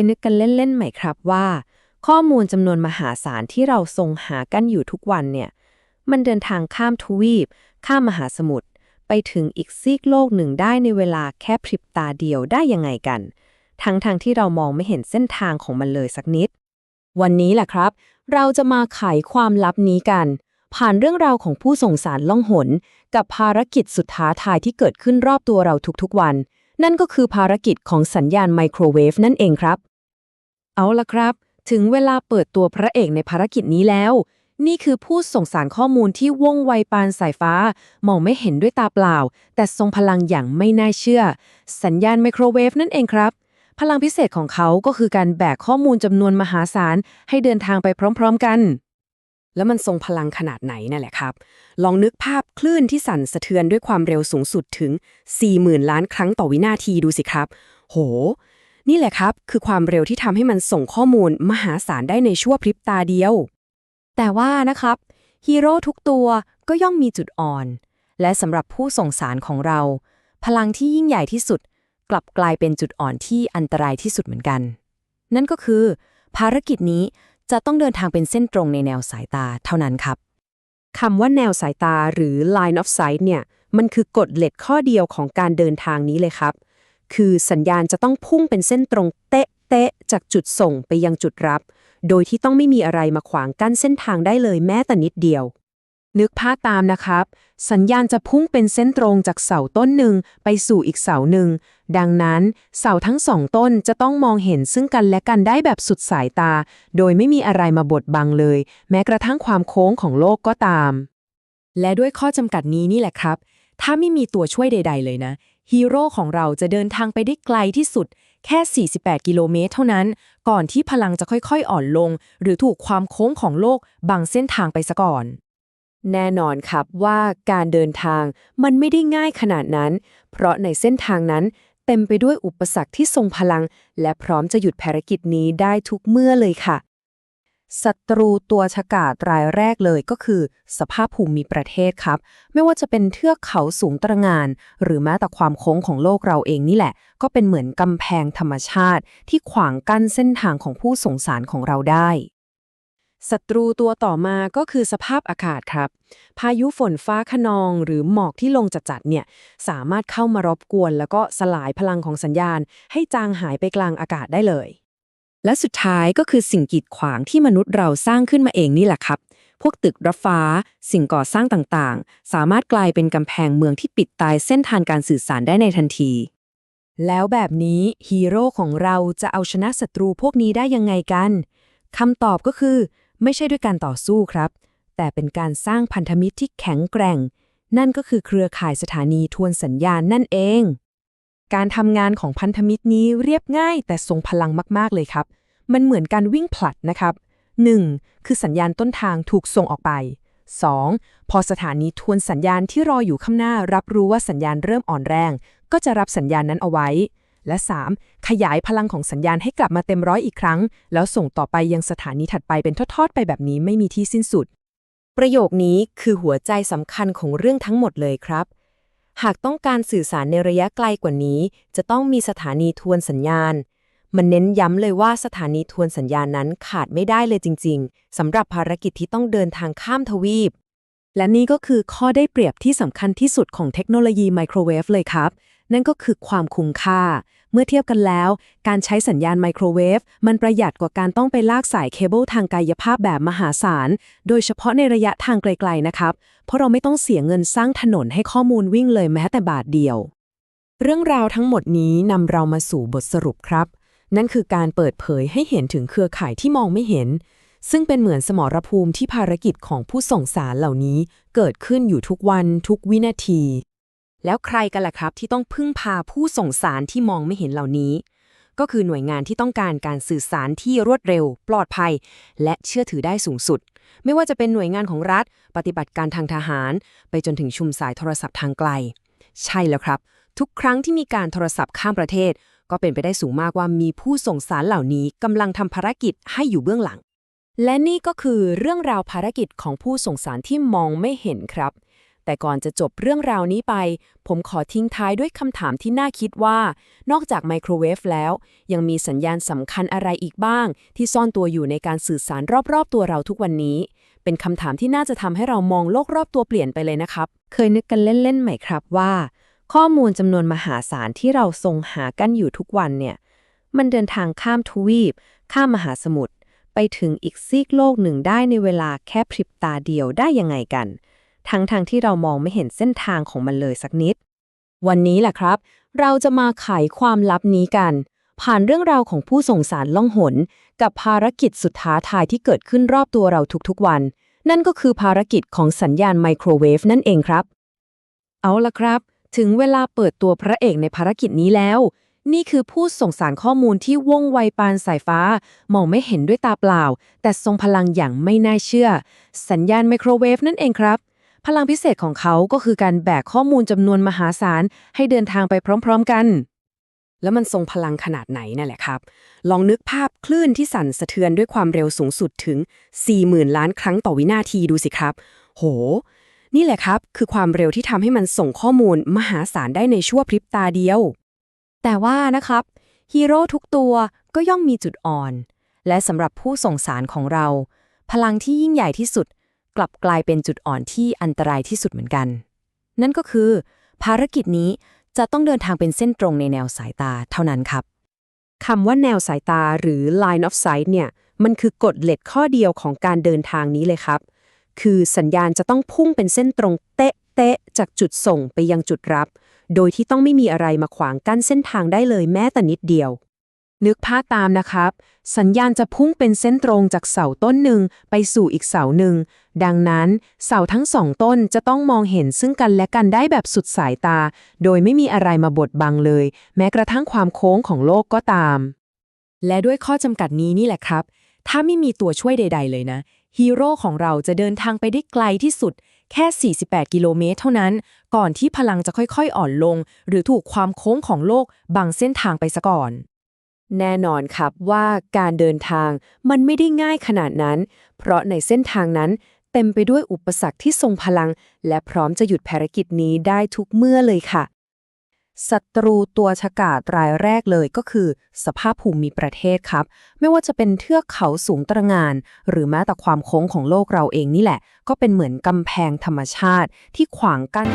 ยนึกกันเล่นๆไหมครับว่า ข้อมูลจำนวนมหาศาลที่เราทรงหากันอยู่ทุกวันเนี่ย มันเดินทางข้ามทวีป ข้ามมหาสมุทรไปถึงอีกซีกโลกหนึ่งได้ในเวลาแค่พริบตาเดียวได้ยังไงกัน ทั้งๆทที่เรามองไม่เห็นเส้นทางของมันเลยสักนิด วันนี้แหละครับ เราจะมาไขความลับนี้กัน ผ่านเรื่องราวของผู้ส่งสารล่องหน กับภารกิจสุดท้าทายที่เกิดขึ้นรอบตัวเราทุกๆวัน นั่นก็คือภารกิจของสัญญาณไมโครเวฟนั่นเองครับ เอาละครับ ถึงเวลาเปิดตัวพระเอกในภารกิจนี้แล้ว นี่คือผู้ส่งสารข้อมูลที่ว่องไวปานสายฟ้า มองไม่เห็นด้วยตาเปล่า แต่ทรงพลังอย่างไม่น่าเชื่อ สัญญาณไมโครเวฟนั่นเองครับ พลังพิเศษของเขาก็คือการแบกข้อมูลจำนวนมหาศาลให้เดินทางไปพร้อม ๆ กัน แล้วมันทรงพลังขนาดไหนนั่นแหละครับ ลองนึกภาพคลื่นที่สั่นสะเทือนด้วยความเร็วสูงสุดถึง 40,000 ล้านครั้งต่อวินาทีดูสิครับ โห นี่แหละครับ คือความเร็วที่ทำให้มันส่งข้อมูลมหาศาลได้ในชั่วพริบตาเดียว แต่ว่านะครับฮีโร่ทุกตัวก็ย่อมมีจุดอ่อน และสำหรับผู้ส่งสารของเรา พลังที่ยิ่งใหญ่ที่สุด กลับกลายเป็นจุดอ่อนที่อันตรายที่สุดเหมือนกัน นั่นก็คือ ภารกิจนี้ จะต้องเดินทางเป็นเส้นตรงในแนวสายตาเท่านั้นครับคำว่าแนวสายตาหรือ line of sight เนี่ย มันคือกฎเหล็กข้อเดียวของการเดินทางนี้เลยครับ คือสัญญาณจะต้องพุ่งเป็นเส้นตรงเตะเตะจากจุดส่งไปยังจุดรับ โดยที่ต้องไม่มีอะไรมาขวางกั้นเส้นทางได้เลยแม้แต่นิดเดียว นึกภาพตามนะครับ สัญญาณจะพุ่งเป็นเส้นตรงจากเสาต้นหนึ่งไปสู่อีกเสาหนึ่ง ดังนั้นเสาทั้งสองต้นจะต้องมองเห็นซึ่งกันและกันได้แบบสุดสายตา โดยไม่มีอะไรมาบดบังเลย แม้กระทั่งความโค้งของโลกก็ตาม และด้วยข้อจำกัดนี้นี่แหละครับ ถ้าไม่มีตัวช่วยใด ๆ เลยนะฮีโร่ของเราจะเดินทางไปได้ไกลที่สุดแค่ 48 กิโลเมตรเท่านั้น ก่อนที่พลังจะค่อยๆ อ่อนลง หรือถูกความโค้งของโลกบังเส้นทางไปซะก่อน แน่นอนครับว่าการเดินทางมันไม่ได้ง่ายขนาดนั้น เพราะในเส้นทางนั้นเต็มไปด้วยอุปสรรคที่ทรงพลัง และพร้อมจะหยุดภารกิจนี้ได้ทุกเมื่อเลยค่ะ ศัตรูตัวฉกาจรายแรกเลยก็คือ สภาพภูมิประเทศครับ ไม่ว่าจะเป็นเทือกเขาสูงตระหงาน หรือแม้แต่ความโค้งของโลกเราเองนี่แหละ ก็เป็นเหมือนกำแพงธรรมชาติที่ขวางกั้นเส้นทางของผู้ส่งสารของเราได้ ศัตรูตัวต่อมาก็คือสภาพอากาศครับ พายุฝนฟ้าขนองหรือหมอกที่ลงจัดๆเนี่ย สามารถเข้ามารบกวน แล้วก็สลายพลังของสัญญาณ ให้จางหายไปกลางอากาศได้เลย และสุดท้ายก็คือสิ่งกีดขวางที่มนุษย์เราสร้างขึ้นมาเองนี่แหละครับ พวกตึกรถฟ้า สิ่งก่อสร้างต่างๆ สามารถกลายเป็นกำแพงเมืองที่ปิดตายเส้นทางการสื่อสารได้ในทันที แล้วแบบนี้ฮีโร่ของเราจะเอาชนะศัตรูพวกนี้ได้ยังไงกันคำตอบก็คือ ไม่ใช่ด้วยการต่อสู้ครับ แต่เป็นการสร้างพันธมิตรที่แข็งแกร่ง นั่นก็คือเครือข่ายสถานีทวนสัญญาณนั่นเอง การทำงานของพันธมิตรนี้เรียบง่ายแต่ทรงพลังมากๆเลยครับ มันเหมือนการวิ่งผลัดนะครับ 1. คือสัญญาณต้นทางถูกส่งออกไป 2. พอสถานีทวนสัญญาณที่รออยู่ข้างหน้ารับรู้ว่าสัญญาณเริ่มอ่อนแรง ก็จะรับสัญญาณนั้นเอาไว้ และ 3. ขยายพลังของสัญญาณให้กลับมาเต็มร้อยอีกครั้ง แล้วส่งต่อไปยังสถานีถัดไปเป็นทอดๆ ไปแบบนี้ไม่มีที่สิ้นสุด ประโยคนี้คือหัวใจสำคัญของเรื่องทั้งหมดเลยครับ หากต้องการสื่อสารในระยะไกลกว่านี้ จะต้องมีสถานีทวนสัญญาณ มันเน้นย้ำเลยว่าสถานีทวนสัญญาณนั้นขาดไม่ได้เลยจริง ๆสำหรับภารกิจที่ต้องเดินทางข้ามทวีปและนี่ก็คือข้อได้เปรียบที่สำคัญที่สุดของเทคโนโลยีไมโครเวฟเลยครับ นั่นก็คือความคุ้มค่า เมื่อเทียบกันแล้ว การใช้สัญญาณไมโครเวฟมันประหยัดกว่าการต้องไปลากสายเคเบิลทางกายภาพแบบมหาศาล โดยเฉพาะในระยะทางไกลๆนะครับ เพราะเราไม่ต้องเสียเงินสร้างถนนให้ข้อมูลวิ่งเลยแม้แต่บาทเดียว เรื่องราวทั้งหมดนี้นำเรามาสู่บทสรุปครับ นั่นคือการเปิดเผยให้เห็นถึงเครือข่ายที่มองไม่เห็น ซึ่งเป็นเหมือนสมรภูมิที่ภารกิจของผู้ส่งสารเหล่านี้ เกิดขึ้นอยู่ทุกวันทุกวินาที แล้วใครกันล่ะครับที่ต้องพึ่งพาผู้ส่งสารที่มองไม่เห็นเหล่านี้ ก็คือหน่วยงานที่ต้องการการสื่อสารที่รวดเร็ว ปลอดภัย และเชื่อถือได้สูงสุด ไม่ว่าจะเป็นหน่วยงานของรัฐ ปฏิบัติการทางทหาร ไปจนถึงชุมสายโทรศัพท์ทางไกล ใช่แล้วครับ ทุกครั้งที่มีการโทรศัพท์ข้ามประเทศ ก็เป็นไปได้สูงมากว่ามีผู้ส่งสารเหล่านี้กำลังทำภารกิจให้อยู่เบื้องหลัง และนี่ก็คือเรื่องราวภารกิจของผู้ส่งสารที่มองไม่เห็นครับ แต่ก่อนจะจบเรื่องราวนี้ไป ผมขอทิ้งท้ายด้วยคำถามที่น่าคิดว่า นอกจากไมโครเวฟแล้ว ยังมีสัญญาณสำคัญอะไรอีกบ้าง ที่ซ่อนตัวอยู่ในการสื่อสารรอบๆ ตัวเราทุกวันนี้ เป็นคำถามที่น่าจะทำให้เรามองโลกรอบตัวเปลี่ยนไปเลยนะครับ เคยนึกกันเล่นๆไหมครับว่า ข้อมูลจำนวนมหาศาลที่เราทรงหากันอยู่ทุกวันเนี่ยมันเดินทางข้ามทวีป ข้ามมหาสมุทรไปถึงอีกซีกโลกหนึ่งได้ในเวลาแค่พริบตาเดียวได้ยังไงกัน ทั้งทางที่เรามองไม่เห็นเส้นทางของมันเลยสักนิด วันนี้แหละครับ เราจะมาไขความลับนี้กัน ผ่านเรื่องราวของผู้ส่งสารล่องหน กับภารกิจสุดท้าทายที่เกิดขึ้นรอบตัวเราทุกๆวัน นั่นก็คือภารกิจของสัญญาณไมโครเวฟนั่นเองครับ เอาละครับ ถึงเวลาเปิดตัวพระเอกในภารกิจนี้แล้ว นี่คือผู้ส่งสารข้อมูลที่ว่องไวปานสายฟ้า มองไม่เห็นด้วยตาเปล่า แต่ทรงพลังอย่างไม่น่าเชื่อ สัญญาณไมโครเวฟนั่นเองครับ พลังพิเศษของเขาก็คือการแบกข้อมูลจำนวนมหาศาลให้เดินทางไปพร้อม ๆกัน แล้วมันทรงพลังขนาดไหนนั่นแหละครับ ลองนึกภาพคลื่นที่สั่นสะเทือนด้วยความเร็วสูงสุดถึง 40,000 ล้านครั้งต่อวินาทีดูสิครับ โห นี่แหละครับ คือความเร็วที่ทำให้มันส่งข้อมูลมหาศาลได้ในชั่วพริบตาเดียว แต่ว่านะครับฮีโร่ทุกตัวก็ย่อมมีจุดอ่อน และสำหรับผู้ส่งสารของเรา พลังที่ยิ่งใหญ่ที่สุด กลับกลายเป็นจุดอ่อนที่อันตรายที่สุดเหมือนกัน นั่นก็คือ ภารกิจนี้จะต้องเดินทางเป็นเส้นตรงในแนวสายตาเท่านั้นครับคำว่าแนวสายตาหรือ line of sight เนี่ย มันคือกฎเหล็กข้อเดียวของการเดินทางนี้เลยครับ คือสัญญาณจะต้องพุ่งเป็นเส้นตรงเตะเตะจากจุดส่งไปยังจุดรับ โดยที่ต้องไม่มีอะไรมาขวางกั้นเส้นทางได้เลยแม้แต่นิดเดียว นึกภาพตามนะครับ สัญญาณจะพุ่งเป็นเส้นตรงจากเสาต้นหนึ่งไปสู่อีกเสาหนึ่ง ดังนั้นเสาทั้งสองต้นจะต้องมองเห็นซึ่งกันและกันได้แบบสุดสายตา โดยไม่มีอะไรมาบดบังเลย แม้กระทั่งความโค้งของโลกก็ตาม และด้วยข้อจำกัดนี้นี่แหละครับ ถ้าไม่มีตัวช่วยใด ๆ เลยนะฮีโร่ของเราจะเดินทางไปได้ไกลที่สุด แค่ 48 กิโลเมตรเท่านั้น ก่อนที่พลังจะค่อยๆ อ่อนลง หรือถูกความโค้งของโลกบังเส้นทางไปซะก่อน แน่นอนครับว่าการเดินทางมันไม่ได้ง่ายขนาดนั้น เพราะในเส้นทางนั้นเต็มไปด้วยอุปสรรคที่ทรงพลัง และพร้อมจะหยุดภารกิจนี้ได้ทุกเมื่อเลยค่ะ ศัตรูตัวฉกาจรายแรกเลยก็คือ สภาพภูมิประเทศครับ ไม่ว่าจะเป็นเทือกเขาสูงตระงาน หรือแม้แต่ความโค้งของโลกเราเองนี่แหละ ก็เป็นเหมือนกำแพงธรรมชาติที่ขวางกั้น